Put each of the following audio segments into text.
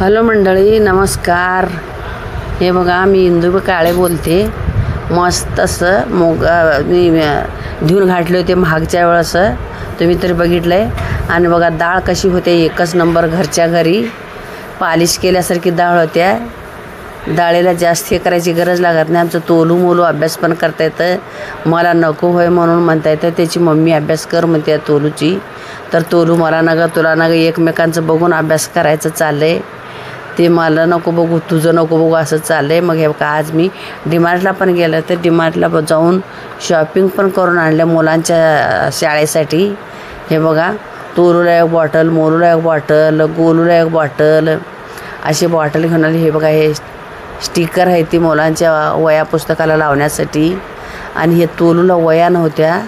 Hello मंडळी नमस्कार. हे बघा मी इंदू काळे बोलते. मस्त असं मोग मी धुवून घातले होते महागच्या वेळेस. तुम्ही तरी बघितलं आहे आणि बघा डाळ कशी होते एकच नंबर घरच्या घरी. पालिश केल्यासारखी डाळ होत्या. डाळीला जास्त हे करायची गरज लागत नाही. आमचं तोलू मोलू अभ्यास पण करता येतं. मला नको होय म्हणून म्हणता येतं. त्याची मम्मी अभ्यास कर म्हणते तोलूची. तर तोलू मला नका तुला नका एकमेकांचं बघून अभ्यास करायचं चाललं आहे ते मला नको बघू तुझं नको बघू असं चाललं आहे मग हे बघा आज मी डीमार्टला पण गेलं तर डिमार्टला जाऊन शॉपिंग पण करून आणलं मुलांच्या शाळेसाठी. हे बघा तोरूला एक बॉटल मोरूला एक बॉटल गोलूला एक बॉटल अशी बॉटल घेऊन आली. हे बघा हे स्टिकर आहे ती मुलांच्या वया पुस्तकाला लावण्यासाठी. आणि हे तोलूला वया नव्हत्या.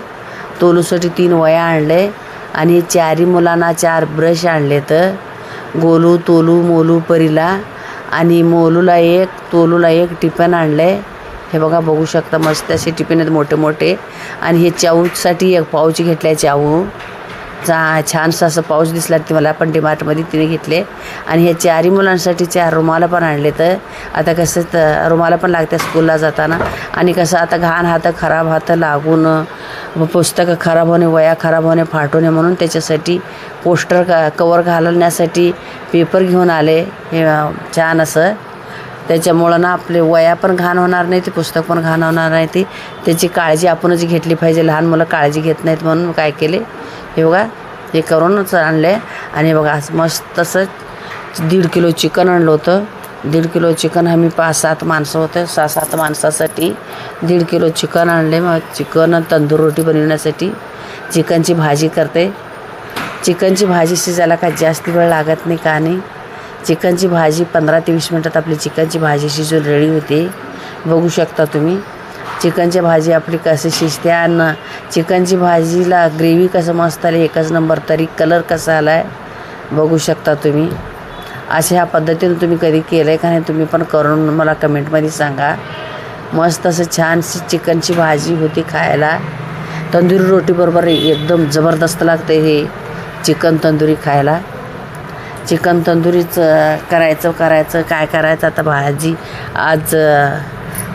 तोलूसाठी तीन वया आणले. आणि हे मुलांना चार ब्रश आणले तर गोलू तोलू मोलू परीला आणि मोलूला एक तोलूला एक टिपन आणलं आहे हे बघा बघू शकता मस्त असे टिफिन आहेत मोठे मोठे आणि हे चाऊसाठी एक पाऊच घेतला आहे चाऊ. चा छानसं असं पाऊच दिसला की मला पण डिमार्टमध्ये तिने घेतले. आणि हे चारही मुलांसाठी चार रुमाला पण आणले तर आता कसं तर रुमाला पण लागते स्कूलला जाताना. आणि कसं आता घाण हात खराब हात लागून व पुस्तकं खराब होणे वया खराब होणे फाटू नये म्हणून त्याच्यासाठी पोस्टर का कवर घालण्यासाठी पेपर घेऊन आले. हे छान असं. त्याच्यामुळं ना आपले वया पण घाण होणार नाही ती पुस्तक पण घाण होणार नाही ती. त्याची काळजी आपणच घेतली पाहिजे. लहान मुलं काळजी घेत नाहीत म्हणून काय केले? हे बघा हे करूनच आणले. आणि बघा असं मस्त असं दीड किलो चिकन आणलं होतं. दीड किलो चिकन आम्ही पाच सात माणसं होते. सहा सात माणसासाठी दीड किलो चिकन आणले. मग चिकन तंदूर रोटी बनवण्यासाठी चिकनची भाजी करते. चिकनची भाजी शिजायला काय जास्त वेळ लागत नाही का नाही? चिकनची भाजी पंधरा ते वीस मिनटात आपली चिकनची भाजी शिजून रेडी होते. बघू शकता तुम्ही. चिकनची भाजी आपली कशी शिजते आणि चिकनची भाजीला ग्रेव्ही कसं मस्त आली एकच नंबर तरी कलर कसा आला आहे बघू शकता तुम्ही. अशा ह्या पद्धतीनं तुम्ही कधी केलं आहे का नाही तुम्ही पण करून मला कमेंटमध्ये सांगा. मस्त असं छानशी चिकनची भाजी होती खायला. तंदुरी रोटीबरोबर एकदम जबरदस्त लागते हे चिकन तंदुरी खायला. चिकन तंदुरीचं करायचं करायचं काय करायचं आता भाजी आज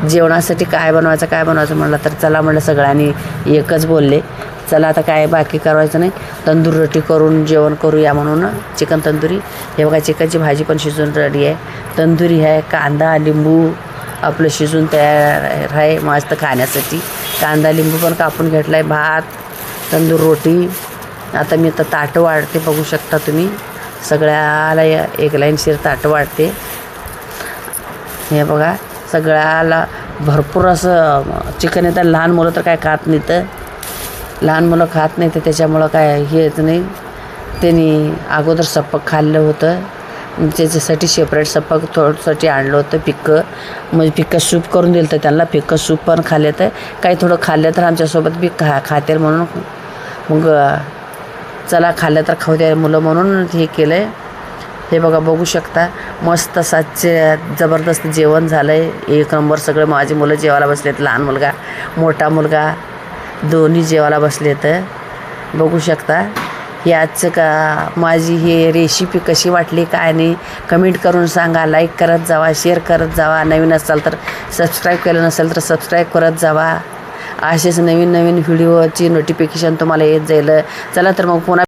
जेवणासाठी काय बनवायचं काय बनवायचं म्हणलं तर चला म्हणलं सगळ्यांनी एकच बोलले. चला आता काय बाकी करायचं नाही. तंदूर रोटी करून जेवण करूया म्हणून. चिकन तंदुरी. हे बघा चिकनची भाजी पण शिजून रेडी आहे. तंदुरी आहे कांदा लिंबू आपलं शिजून तयार आहे मस्त खाण्यासाठी. कांदा लिंबू पण कापून घेतला आहे भात तंदूर रोटी. आता मी आता ताटं वाढते बघू शकता तुम्ही. सगळ्याला एक लाईनशीर ताटं वाढते. हे बघा सगळ्याला भरपूर असं चिकन येतं लहान मुलं तर काय खात नाही तर लहान मुलं खात नाही तर त्याच्यामुळं काय हे येत नाही. त्यांनी अगोदर सप्पक खाल्लं होतं. त्याच्यासाठी सेपरेट सप्पक थोडंसाठी आणलं होतं पिक्कं म्हणजे पिक्कं सूप करून दिलं तर त्यांना. पिक्कं सूप पण खाल्ले तर काही थोडं खाल्लं तर आमच्यासोबत बी खा खातील म्हणून. मग चला खाल्लं तर खाऊ द्या मुलं म्हणून हे केलं आहे हे बघा बघू शकता. मस्त साचे जबरदस्त जेवण झालं आहे एक नंबर सगळे माझी मुलं जेवायला बसलेत. लहान मुलगा मोठा मुलगा. दोन्ही जेवायला बसले तर. बघू शकता ही आजचं का माझी हे रेसिपी कशी वाटली काय नाही कमेंट करून सांगा लाईक करत जावा शेअर करत जावा. नवीन असाल तर सबस्क्राईब केलं नसेल तर सबस्क्राईब करत जावा. असेच नवीन नवीन व्हिडिओची नोटिफिकेशन तुम्हाला येत जाईल. चला तर मग पुन्हा